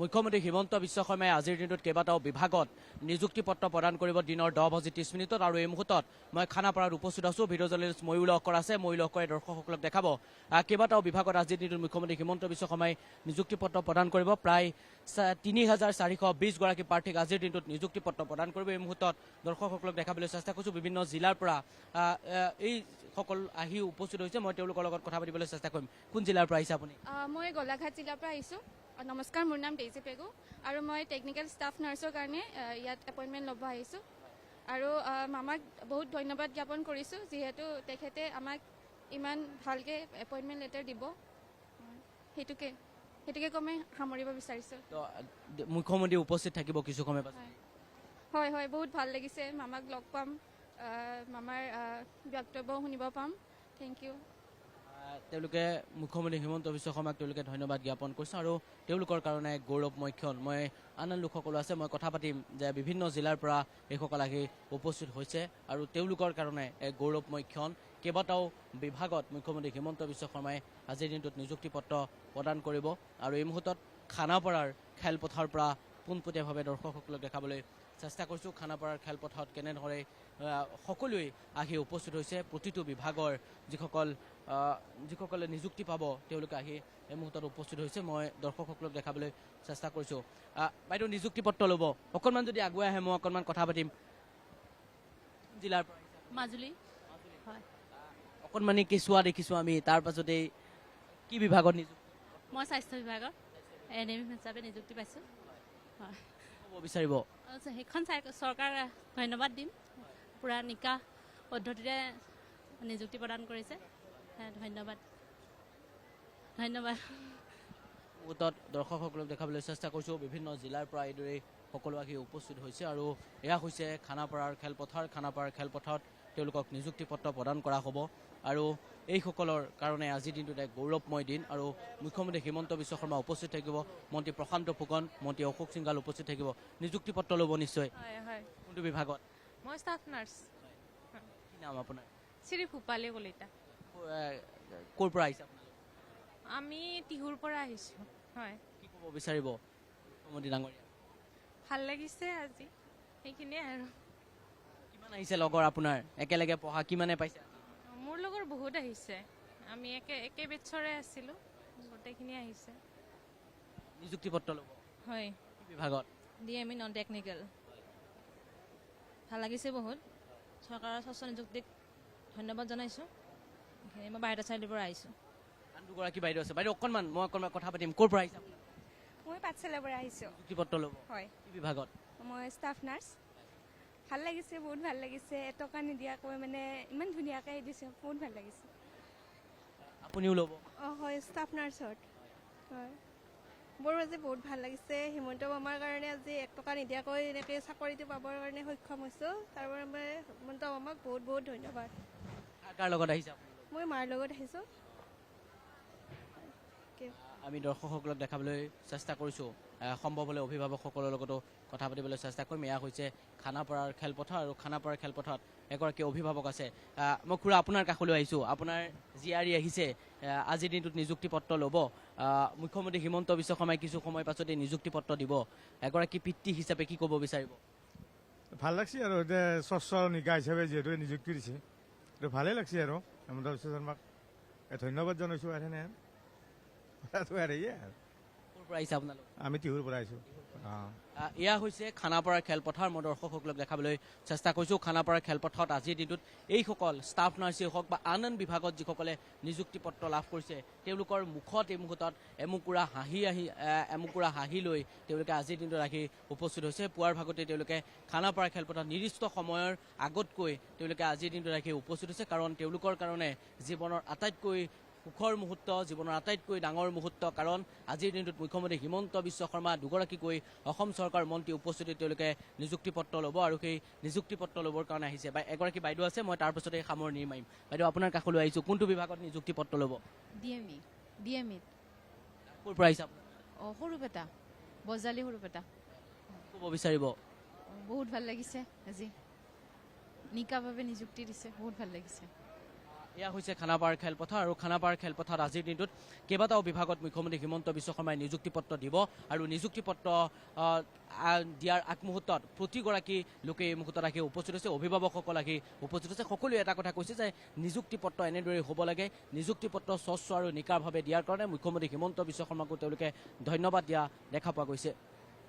মুখ্যমন্ত্ৰী হিমন্ত বিশ্ব শৰ্মাই আজিৰ দিনটোত কেইবাটাও বিভাগত নিযুক্তি পত্ৰ প্ৰদান কৰিব দিনৰ দহ বাজি ত্ৰিছ মিনিটত আৰু এই মুহূৰ্তত মই খানাপাৰাত উপস্থিত আছোঁ। ভিডিঅ' জাৰ্নেলিষ্ট ময়ূৰ লহকৰ আছে। ময়ূৰ লহকৰে দৰ্শকসকলক দেখাব। আহ, কেইবাটাও বিভাগত আজিৰ দিনটোত মুখ্যমন্ত্ৰী হিমন্ত বিশ্ব শৰ্মাই নিযুক্তি পত্ৰ প্ৰদান কৰিব। প্ৰায় চা- তিনি হাজাৰ চাৰিশ বিছগৰাকী প্ৰাৰ্থীক আজিৰ দিনটোত নিযুক্তি পত্ৰ প্ৰদান কৰিব। এই মুহূৰ্তত দৰ্শকসকলক দেখাবলৈ চেষ্টা কৰিছোঁ। বিভিন্ন আহ, এই সকল আহি উপস্থিত তেওঁলোকৰ লগত কথা পাতিবলৈ চেষ্টা কৰিম। কোন আহিছে আপুনি? মই গোলাঘাট আহ, নমস্কাৰ মোৰ নাম ডেইজি পেগু আৰু মই টেকনিকেল ষ্টাফ নাৰ্ছৰ কাৰণে ইয়াত এপইণ্টমেণ্ট ল'ব আহিছোঁ। আৰু মামাক বহুত ধন্যবাদ জ্ঞাপন কৰিছোঁ যিহেতু তেখেতে আমাক ইমান ভালকৈ এপইণ্টমেণ্ট লেটাৰ দিব। সেইটোকে সেইটোকে কমে সামৰিব বিচাৰিছোঁ। মুখ্যমন্ত্ৰী উপস্থিত থাকিব কিছু সময় হয়। হয় বহুত ভালো লাগিছে। মামাক লগ পাম। মামাৰ আহ, বক্তব্যও শুনিব পাম। Thank you. তেওঁলোকে মুখ্যমন্ত্ৰী হিমন্ত বিশ্ব শৰ্মাক তেওঁলোকে ধন্যবাদ জ্ঞাপন কৰিছে আৰু তেওঁলোকৰ কাৰণে গৌৰৱময় ক্ষণ মই আন আন লোকসকলো আছে মই কথা পাতিম যে বিভিন্ন জিলাৰ পৰা এইসকল আহি উপস্থিত হৈছে আৰু তেওঁলোকৰ কাৰণে এক গৌৰৱময় ক্ষণ কেইবাটাও বিভাগত মুখ্যমন্ত্ৰী হিমন্ত বিশ্ব শৰ্মাই আজিৰ দিনটোত নিযুক্তি পত্ৰ প্ৰদান কৰিব। আৰু এই মুহূৰ্তত খানাপাৰাৰ খেলপথাৰৰ পৰা পোনপটীয়াভাৱে দৰ্শকসকলক দেখাবলৈ চেষ্টা কৰিছোঁ খানাপাৰাৰ খেলপথাৰত কেনেদৰে সকলোৱে আহি উপস্থিত হৈছে প্ৰতিটো বিভাগৰ যিসকল যিসকলে নিযুক্তি পাব তেওঁলোকে আহি এই মুহূৰ্তত উপস্থিত হৈছে। মই দৰ্শকসকলক দেখাবলৈ চেষ্টা কৰিছোঁ। বাইদেউ নিযুক্তি পত্ৰ ল'ব। অকণমান যদি আগুৱাই আহে মই অকণমান কথা পাতিম। জিলাৰ মাজুলী। অকণমানি কেঁচুৱা দেখিছোঁ আমি তাৰ পাছতেই কি বিভাগত নিযুক্তি? মই স্বাস্থ্য বিভাগত এন এম হিচাপে নিযুক্তি পাইছোঁ। হয়। বিচাৰিব? সেইখন চাই- চৰকাৰ ধন্যবাদ দিম। পূৰা নিকা পদ্ধতিৰে নিযুক্তি প্ৰদান কৰিছে। ধন্যবাদ। ধন্যবাদ। মুহূৰ্তত দৰ্শকসকলক দেখাবলৈ চেষ্টা কৰিছোঁ। বিভিন্ন জিলাৰ পৰা এইদৰে সকলো আহি উপস্থিত হৈছে আৰু এয়া হৈছে খানাপাৰাৰ খেলপথাৰ। খানাপাৰাৰ খেলপথাৰত তেওঁলোকক নিযুক্তি পত্ৰ প্ৰদান কৰা হ'ব। আৰু এইসকলৰ কাৰণে আজিৰ দিনটোত এক গৌৰৱময় দিন আৰু মুখ্যমন্ত্ৰী হিমন্ত বিশ্ব শৰ্মা উপস্থিত থাকিব মন্ত্ৰী প্ৰশান্ত ফুকন মন্ত্ৰী অশোক সিংগাল উপস্থিত থাকিব নিযুক্তি পত্ৰ ল'ব নিশ্চয়। কোনটো বিভাগত? মই ষ্টাফ নাৰ্ছ কি নাম আপোনাৰ? শ্ৰী ভূপালী কলিতা। ক'ৰ পৰা আহিছে আমি টিহুৰ পৰা আহিছোঁ হয়। কি ক'ব বিচাৰিব? মুখ্যমন্ত্ৰী ডাঙৰীয়া। ভাল লাগিছে আজি সেইখিনিয়ে আৰু। কিমান আহিছে লগৰ আপোনাৰ? একেলগে পঢ়া কিমানে পাইছে? মোৰ লগৰ বহুত আহিছে। আমি একে একে বেটছৰে আছিলোঁ গোটেইখিনি আহিছে। নিযুক্তি পত্ৰ ল'ব। হয়। বিভাগত? D M E non technical. ভালো লাগিছে বহুত। চৰকাৰৰ স্বচ্ছ নিযুক্তিক ধন্যবাদ জনাইছোঁ। এইখিনি মই বাহিৰৰ চাৰিআলিৰ পৰা আহিছোঁ। আন দুগৰাকী বাইদেউ আছে। বাইদেউ অকণমান মই অকণমান কথা পাতিম। ক'ৰ পৰা আহিছে? মই পাঠশালাৰ পৰা আহিছোঁ। নিযুক্তি পত্ৰ ল'ব। হয়। বিভাগত? মই ষ্টাফ নাৰ্ছ ভাল লাগিছে বহুত ভাল লাগিছে। এটকা নিদিয়াকৈ মানে ইমান ধুনীয়াকৈ দিছে বহুত ভাল লাগিছে। আপুনিও ল'ব অঁ হয় ষ্টাফ নাৰ্ছত হয়। বৰ আজি বহুত ভাল লাগিছে। হিমন্ত মামাৰ কাৰণে আজি এক টকা নিদিয়াকৈ এনেকৈ চাকৰিটো পাবৰ কাৰণে সক্ষম হৈছোঁ। তাৰ বাবে হিমন্ত মামাক বহুত বহুত ধন্যবাদ। কাৰ কাৰ লগত আহিছে আপুনি? মই মাৰ লগত আহিছোঁ। আমি দৰ্শকসকলক দেখাবলৈ চেষ্টা কৰিছোঁ। সম্ভৱ হ'লে অভিভাৱকসকলৰ লগতো কথা পাতিবলৈ চেষ্টা কৰিম। এয়া হৈছে খানাপাৰাৰ খেলপথাৰ আৰু খানাপাৰাৰ খেলপথাৰত এগৰাকী অভিভাৱক আছে। মই খুৰা আপোনাৰ কাষলৈ আহিছোঁ। আপোনাৰ জীয়াৰী আহিছে। আহ, আজিৰ দিনটোত নিযুক্তি পত্ৰ ল'ব। মুখ্যমন্ত্ৰী হিমন্ত বিশ্ব শৰ্মাই কিছু সময় পাছতে নিযুক্তি পত্ৰ দিব। এগৰাকী পিতৃ হিচাপে কি ক'ব বিচাৰিব? ভালো লাগছে আৰু এতিয়া স্বচ্ছ নিকা হিচাপে যিহেতু নিযুক্তি দিছে। এইটো ভালেই লাগছে আৰু হেমন্ত বিশ্ব শৰ্মাক। ধন্যবাদ জনাইছোঁ আৰু পৰা আহিছে আপোনালোক? আমি টিহুৰ পৰা আহিছোঁ। এয়া হৈছে খানাপাৰাৰ খেলপথাৰ। মই দৰ্শকসকলক দেখাবলৈ চেষ্টা কৰিছোঁ। খানাপাৰাৰ খেলপথাৰত আজিৰ দিনটোত এইসকল ষ্টাফ নাৰ্ছেই হওক বা আন আন বিভাগত যিসকলে নিযুক্তি পত্ৰ লাভ কৰিছে তেওঁলোকৰ মুখত এই মুহূৰ্তত এমুকুৰা হাঁহি আহি আহ, এমুকুৰা হাঁহি লৈ তেওঁলোকে আজিৰ দিনটোত আহি উপস্থিত হৈছে। পুৱাৰ ভাগতে তেওঁলোকে খানাপাৰা খেলপথাৰত নিৰ্দিষ্ট সময়ৰ আগতকৈ তেওঁলোকে আজিৰ দিনটোত আহি উপস্থিত হৈছে। কাৰণ তেওঁলোকৰ কাৰণে জীৱনৰ আটাইতকৈ সুখৰ মুহূৰ্ত জীৱনৰ আটাইতকৈ ডাঙৰ মুহূৰ্ত কাৰণ আজিৰ দিনটোত মুখ্যমন্ত্ৰী হিমন্ত বিশ্ব শৰ্মা দুগৰাকীকৈ অসম চৰকাৰ মন্ত্ৰী উপস্থিতিত তেওঁলোকে নিযুক্তি পত্ৰ ল'ব আৰু সেই নিযুক্তি পত্ৰ ল'বৰ কাৰণে আহিছে। বা এগৰাকী বাইদেউ আছে মই তাৰ পাছতে সামৰণি মাৰিম। বাইদেউ আপোনাৰ কাষলৈ আহিছোঁ। কোনটো বিভাগত নিযুক্তি পত্ৰ ল'ব? D M E D M ইত ক'ৰ পৰা আহিছে আপুনি অঁ সৰুপেটা বজালি সৰুপেটা। ক'ব বিচাৰিব? বহুত ভাল লাগিছে আজি। নিকাভাৱে নিযুক্তি দিছে বহুত ভাল লাগিছে। এয়া হৈছে খানাপাৰ খেলপথাৰ আৰু খানাপাৰ খেলপথাৰত আজিৰ দিনটোত কেইবাটাও বিভাগত মুখ্যমন্ত্ৰী হিমন্ত বিশ্ব শৰ্মাই নিযুক্তি পত্ৰ দিব আৰু নিযুক্তি পত্ৰ দিয়াৰ আগমুহূৰ্তত প্ৰতিগৰাকী লোকে এই মুহূৰ্তত আহি উপস্থিত হৈছে, অভিভাৱকসকল আহি উপস্থিত হৈছে। সকলোৱে এটা কথা কৈছে যে নিযুক্তি পত্ৰ এনেদৰে হ'ব লাগে নিযুক্তি পত্ৰ স্বচ্ছ আৰু নিকাৰভাৱে দিয়াৰ কাৰণে মুখ্যমন্ত্ৰী হিমন্ত বিশ্ব শৰ্মাকো তেওঁলোকে ধন্যবাদ দিয়া দেখা পোৱা গৈছে।